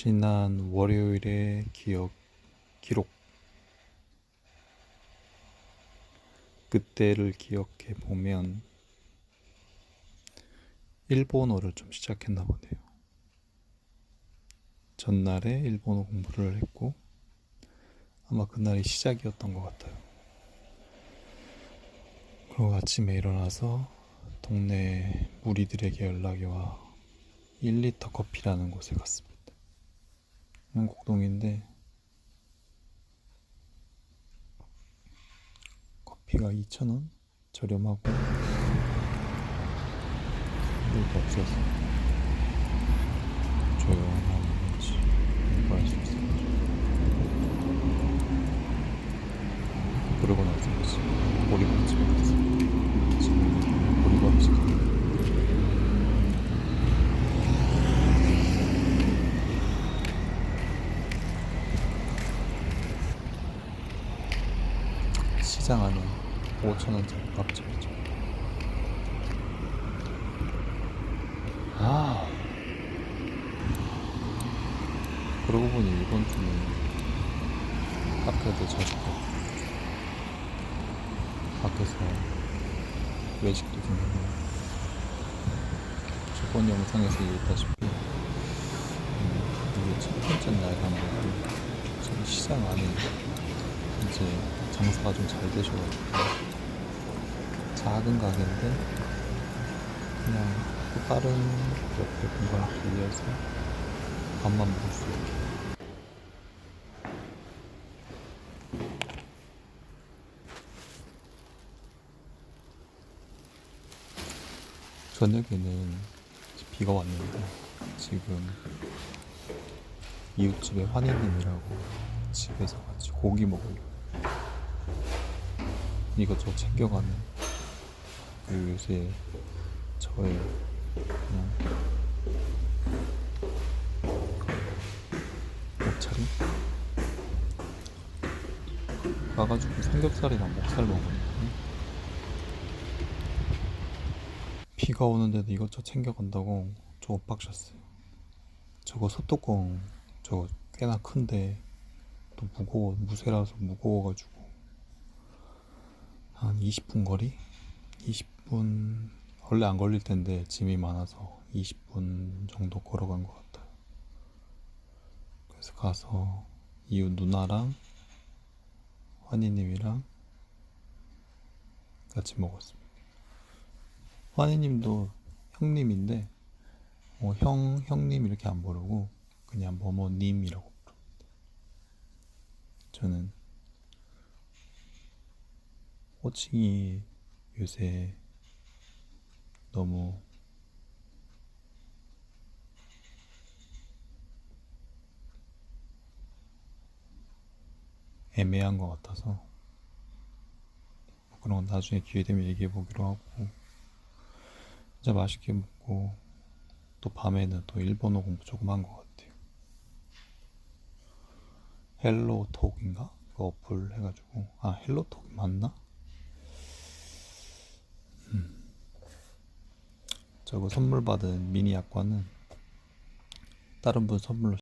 지난 월요일의 기억 기록 그때를 기억해 보면 일본어를 좀 시작했나 보네요. 전날에 일본어 공부를 했고 아마 그날이 시작이었던 것 같아요. 그리고 아침에 일어나서 동네 무리들에게 연락이 와 1리터 커피라는 곳에 갔습니다. 영곡동인데 커피가 2,000원? 저렴하고. 물도 없어서 조용한 건지 공부할 수 있었죠. 그러고 나서 이제 보리밥집에 갔어요. 지금 보리밥집 가요. 안에 5천원짜리 밥집이죠. 아. 그러고 보니 이번 주는 카페도 자주 가고 밖에서 외식도 좀 해요. 저번 영상에서 얘기했다시피 음, 이게 첫 번째 날간 거고 지금 시장 안에 이제 장사가 좀 잘 되셔가지고 작은 가게인데 그냥 또 다른 옆에 공간을 빌려서 밥만 먹을 수 있게. 저녁에는 비가 왔는데 지금 이웃집에 환희님이라고 집에서 같이 고기 먹으려 이것저것 챙겨가는 그 요새 저의 그냥 옷차림? 가가지고 삼겹살이랑 목살 먹었는데 비가 오는데도 이것저것 챙겨간다고 저 엇박셨어요. 저거 소뚜껑 저거 꽤나 큰데 또 무거워 무쇠라서 무거워가지고 한 20분 거리? 20분 원래 안 걸릴 텐데 짐이 많아서 20분 정도 걸어간 것 같아요. 그래서 가서 이웃 누나랑 환희님이랑 같이 먹었습니다. 환희님도 형님인데 어, 형 형님 이렇게 안 부르고 그냥 뭐뭐님이라고. 저는 호칭이 요새 너무 애매한 것 같아서 그런 건 나중에 기회 되면 얘기해 보기로 하고 진짜 맛있게 먹고 또 밤에는 또 일본어 공부 조금 한 것 같아요. 헬로톡인가? 그 어플 해가지고 아 헬로톡 맞나? 저거 선물 받은 미니 약관은 다른 분 선물로